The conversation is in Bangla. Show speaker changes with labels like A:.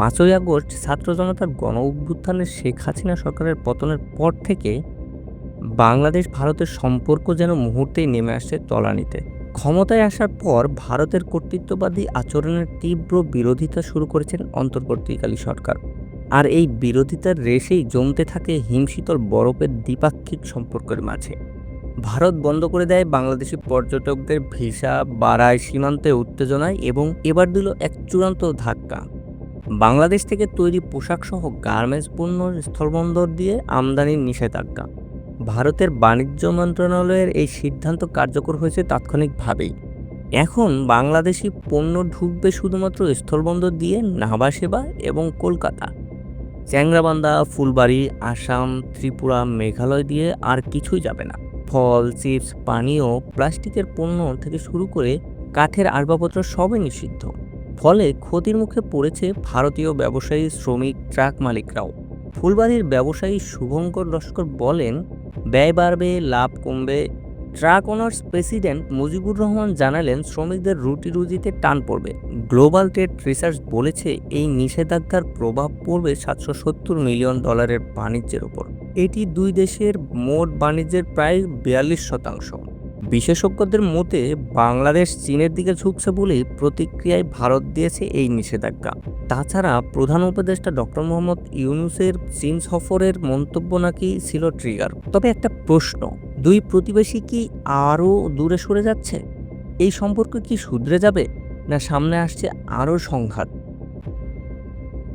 A: পাঁচই আগস্ট ছাত্র জনতার গণ অভ্যুত্থানের শেখ হাসিনা সরকারের পতনের পর থেকে বাংলাদেশ ভারতের সম্পর্ক যেন মুহূর্তেই নেমে আসে তলানিতে। ক্ষমতায় আসার পর ভারতের কর্তৃত্ববাদী আচরণের তীব্র বিরোধিতা শুরু করেছেন অন্তর্বর্তীকালী সরকার। আর এই বিরোধিতার রেশেই জমতে থাকে হিমশীতল বরফের দ্বিপাক্ষিক সম্পর্কের মাঝে। ভারত বন্ধ করে দেয় বাংলাদেশি পর্যটকদের ভিসা, বাড়ায় সীমান্তে উত্তেজনায় এবং এবার দিল এক চূড়ান্ত ধাক্কা। বাংলাদেশ থেকে তৈরি পোশাকসহ গার্মেন্টস পণ্য স্থলবন্দর দিয়ে আমদানির নিষেধাজ্ঞা। ভারতের বাণিজ্য মন্ত্রণালয়ের এই সিদ্ধান্ত কার্যকর হয়েছে তাৎক্ষণিকভাবেই। এখন বাংলাদেশি পণ্য ঢুকবে শুধুমাত্র স্থলবন্দর দিয়ে নাভা সেবা এবং কলকাতা। চ্যাংরাবান্ধা, ফুলবাড়ি, আসাম, ত্রিপুরা, মেঘালয় দিয়ে আর কিছুই যাবে না। ফল, চিপস, পানীয়, প্লাস্টিকের পণ্য থেকে শুরু করে কাঠের আসবাবপত্র সবই নিষিদ্ধ। ফলে ক্ষতির মুখে পড়েছে ভারতীয় ব্যবসায়ী শ্রমিক ট্রাক মালিকরাও। ফুলবাড়ির ব্যবসায়ী শুভঙ্কর লস্কর বলেন, ব্যয় বাড়বে, লাভ কমবে। Truck owners president Mujibur Rahman জানালেন, শ্রমিকদের রুটি রুজিতে টান পড়বে। গ্লোবাল ট্রেড রিসার্চ বলেছে, এই নিষেধাজ্ঞার প্রভাব পড়বে সাতশো সত্তর মিলিয়ন ডলারের বাণিজ্যের ওপর এটি দুই দেশের মোট বাণিজ্যের প্রায় বিয়াল্লিশ শতাংশ। বিশেষজ্ঞদের মতে, বাংলাদেশ চীনের দিকে ঝুঁকছে বলে প্রতিক্রিয়ায় ভারত দিয়েছে এই নিষেধাজ্ঞা। তাছাড়া প্রধান উপদেষ্টা ডক্টর মোহাম্মদ ইউনুসের চীন সফরের মন্তব্য নাকি ছিল ট্রিগার তবে একটা প্রশ্ন, দুই প্রতিবেশী কি আরও দূরে সরে যাচ্ছে? এই সম্পর্ক কি শুধরে যাবে, না সামনে আসছে আরও সংঘাত?